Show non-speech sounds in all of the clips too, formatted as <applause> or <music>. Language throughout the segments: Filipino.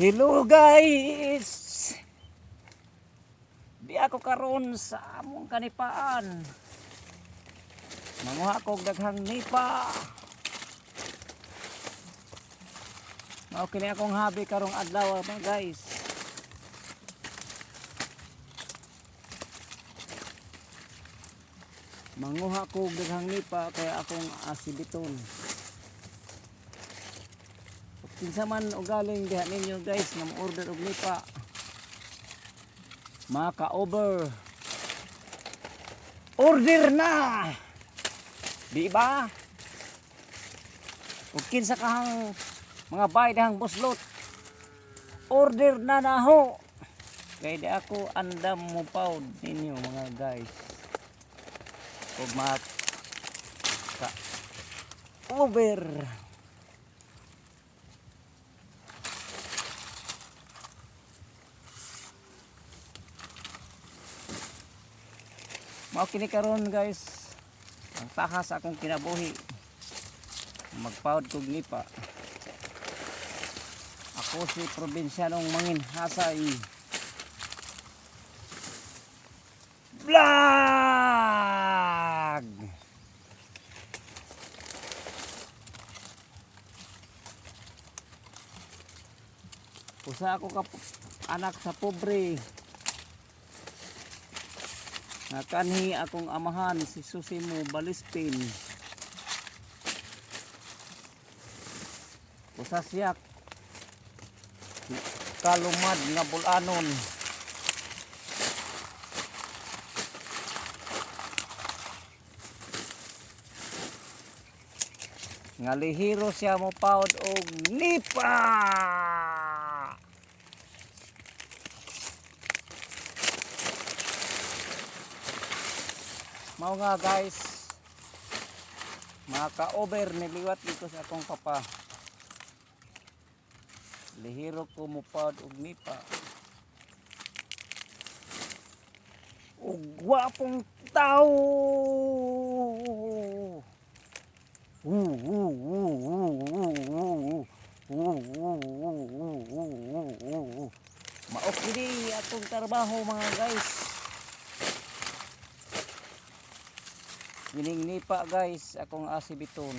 Hello guys! Di ako karon sa among kanipaan. Manguha ko daghang nipa. Mao kini akong habi karong adlaw mga guys. Manguha ko daghang nipa kaya akong asibiton. Kinsa man ugaling diha ninyo guys nga order og nipa. Maka-over. Order na. Di ba? Ug kinsa kahang mga baydang buslot. Order na na ho. Kaya di ako andam mo paud ninyo mga guys. Ug mga ka over. Mao kini karon guys. Ang takas akong kinabuhi. Magpawad kog nipa. Ako si probinsyanong manginhasay. Vlog! Usa ako ka anak sa pobre. Nga kanhi akong amahan si Susimo Balispin. Usa siya kalumad nga bulanon. Nga lihiro siya mo paod og nipa. Mao nga guys. Mga ka-over niliwat dito sa akong papa. Lihiro ko mupad og nipa. Og gwapong tao. Woo. Woo, woo, woo, woo, woo, woo, woo. Maok gini atong trabaho mga guys. Akong asibiton.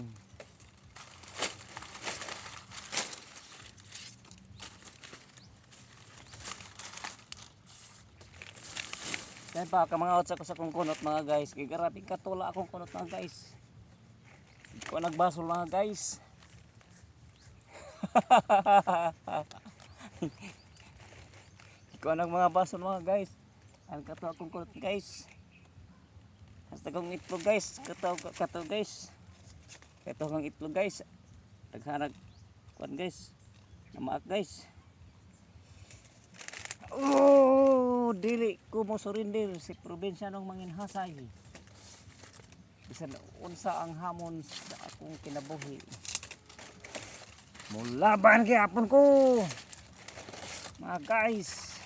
Yan pa, ka mga otsa ko sa kong kunot mga guys. Kay grabing katula akong kunot mga guys. Hindi ko nagbasol mga guys. <laughs> Hindi ko nag mga basol mga guys. Ang kato akong kunot guys. Hasta kong itlog guys. Kato, kato guys. Kato kong itlog guys. Naghanag kuan guys. Namaak guys. Oh, dili ko mo surrender si probinsya ng manginhasay. Bisan unsa ang hamon sa akong kinabuhi. Mulaban kay apon ko. Mga guys.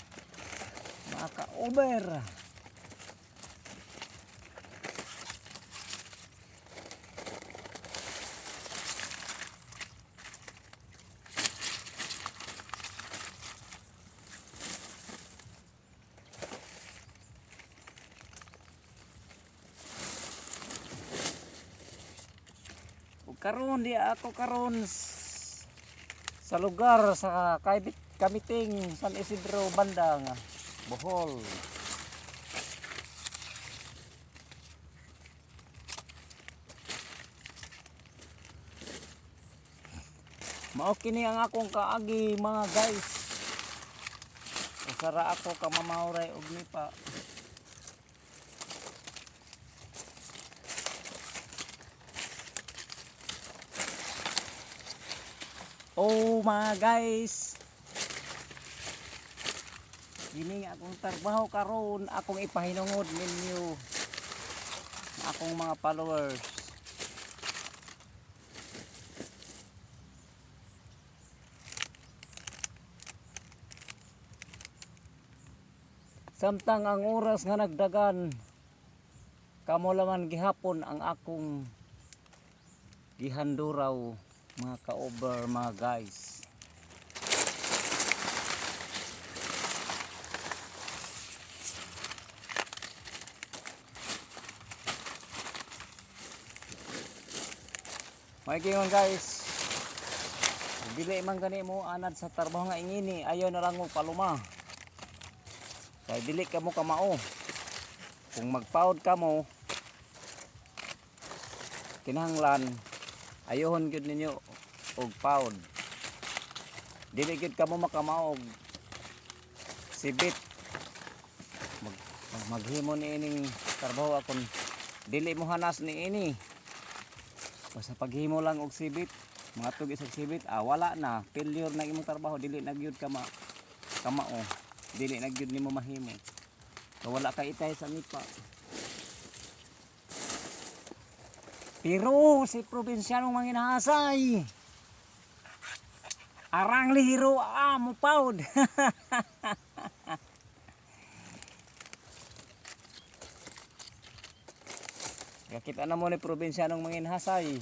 Mga ka-over. Karon di ako karon sa lugar sa Kaibit Kamiting San Isidro banda nga Bohol. Mao kini ang akong kaagi mga guys. Usara ako ka mamauray og nipa. Oh mga guys. Kini akong trabaho karon, akong ipahinungod ninyo. Akong mga followers. Samtang ang oras nga nagdagan, kamo laman gihapon ang akong gihanduraw mga ka-over mga guys. May guys. Dili man gani mo anad sa trabaho nga ingini ayaw na lang mo paluma. Kay dili ka mo kamao. Kung magpaod ka mo kinahanglan ayohon gud ninyo og paod. Dili gyud ka mo makamao og sibit. Mag, mag- maghimo ni ining trabaho akon dili mo hanas ni ini. Basta paghimo lang og sibit, mga tug isang sibit, ah wala na, failure na imong trabaho, dili na gyud ka ma kamao. Dili na gyud nimo mahimo. So, wala ka itay sa nipa. Pero si probinsyanong manginahasay. Arang lihiro ah mo paud. <laughs> Kakita na mo ni probinsyanong manginahasay.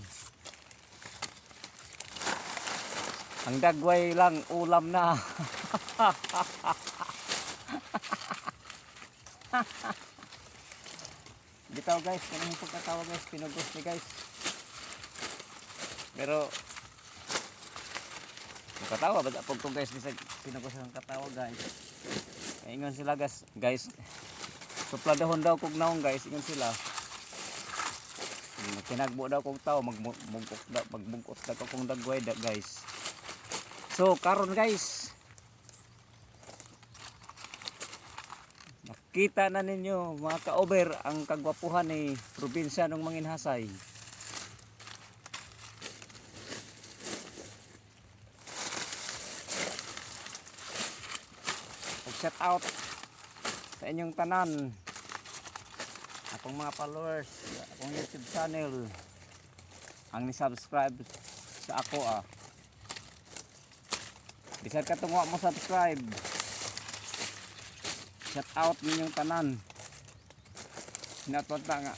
Ang dagway lang ulam na. <laughs> Bitaw guys, kanang pagkatawa guys, pinugos ni guys. Pero katawa ba pag to guys sa pinugos ang katawa guys. Ingon sila guys, guys. Supladahon daw kog naong guys, ingon sila. Kinagbo daw kog tao magbungkot daw magbungkot daw kog dagway da guys. So karon guys, Kita na ninyo mga ka-over ang kagwapuhan ni probinsya ng Manginhasay. Shout out sa inyong tanan. Akong mga followers, akong YouTube channel. Ang ni-subscribe sa ako ah. Bisag ka tungo mo subscribe. Shout out ninyong tanan. Sinatunta nga.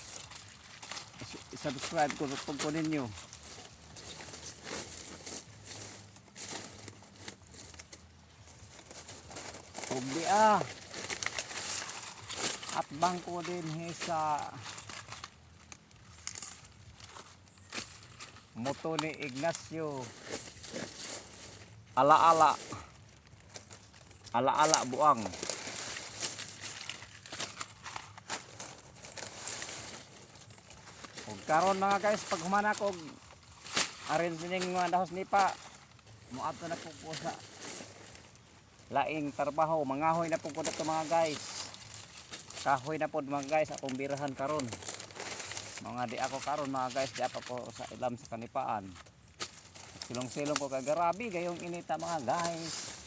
Is- I-subscribe ko ko ninyo. Ah. At bangko din he sa moto ni Ignacio. Ala-ala. Ala-ala buang. Ug karon mga guys pag humana ko arin sining mga dahos nipa muadto na sa laing trabaho. Mangahoy na po ko mga guys. Kahoy na po mga guys akong birahan karon. Mga di ako karon mga guys di ako ko sa ilam sa kanipaan. Silong silong ko kagarabi gayong inita mga guys.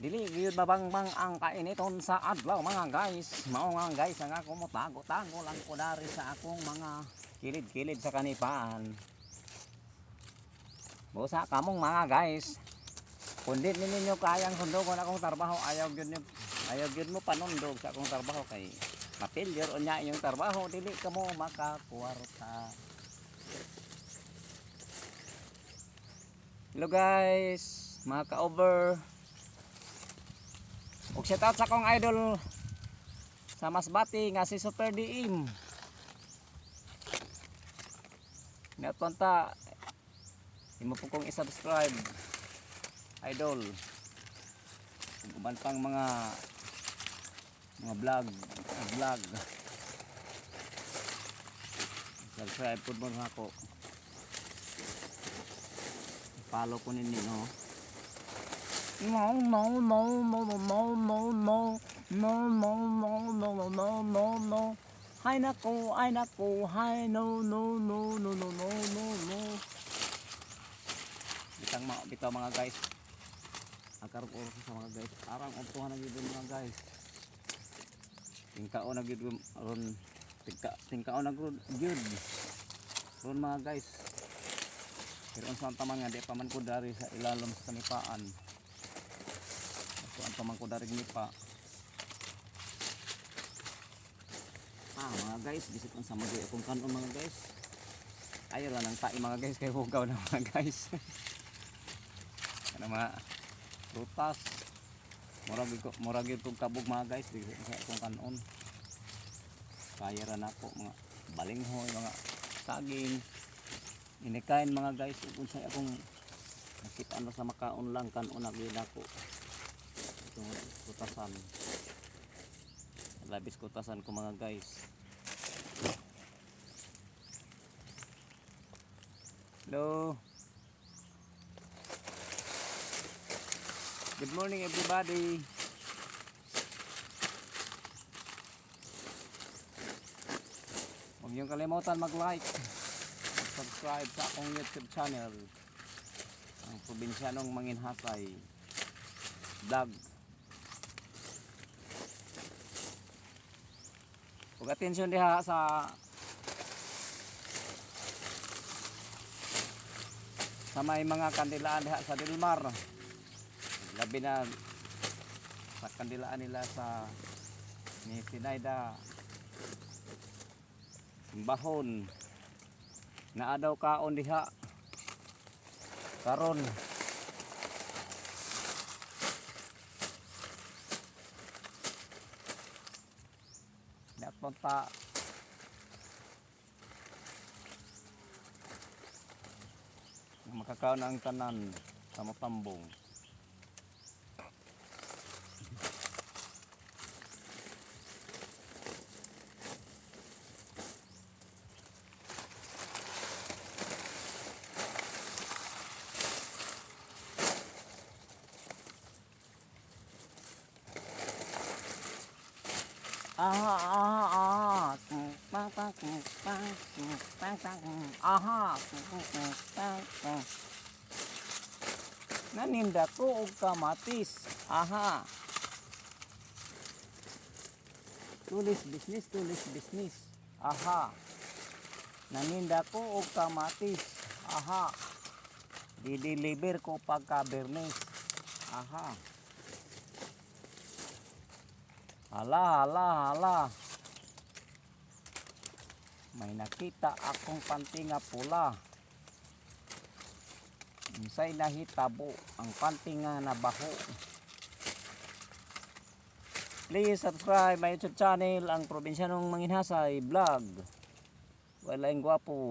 Dili gyud mabangbang ang kainiton sa adlaw mga guys. Mao nga guys ang ako mo tago-tago lang ko dari sa akong mga kilid-kilid sa kanipaan. Busa kamong mga guys. Kundi ninyo kayang sundogon akong trabaho ayaw gyud ni ayaw gyud mo panundog sa akong trabaho kay mapilyer unya inyong trabaho dili ka mo makakwarta. Hello guys, mga ka-over. Ug shout out sa akong idol sa Masbati nga si Super Diim. Imo po kong i-subscribe idol. Uban pang mga mga vlog, vlog. Subscribe po mo ako. Follow ko ninyo no, no, no, no, no, no, no, no, no, no, no, no, no, no, no. Hay nako, ay nako, hay no, no, no, no, no, no, no, no. Bitang mga, bitaw mga guys. Akarap oras sa mga guys. Arang umpuhan na yun mga guys. Tingkao na yun ron. Tingka, tingkao na yun. Ron mga guys. Pero ang santa man di pa ko dari sa ilalim sa kanipaan. So, ang pamang ko darig ni pa. Ah, mga guys, bisit ang samagay akong kanon mga guys. Ayaw lang ng tae mga guys, kay hugaw na mga guys. <laughs> ano mga prutas. Murag ko, murag kong kabog mga guys, bisit sa akong kanon. kaya ra na po mga balinghoy mga saging. Inikain mga guys kung sa akong nakita na sa makaon lang kan una gina ko itong kutasan. Labis kutasan ko mga guys. Hello good morning everybody. Huwag niyong kalimutan mag-like subscribe sa akong YouTube channel ang probinsyanong manginhasay vlog. Huwag atensyon diha sa sa may mga kandilaan diha sa Dilmar labi na sa kandilaan nila sa ni Sinaida. Bahon. Na adaw kaon diha. Karon. Napunta. Makakaon ang tanan sa matambong aha. Pang, pang, pang. Naninda ko og kamatis. Aha. Tulis business, tulis business. Aha. Naninda ko og kamatis. Aha. Di-deliver ko pagka bernes. Aha. Hala, hala, hala. May nakita akong panty nga pula. Unsay nahitabo ang panty nga nabaho. Please subscribe my YouTube channel ang Probinsyanong Manginhasay Vlog. Wala yung gwapo.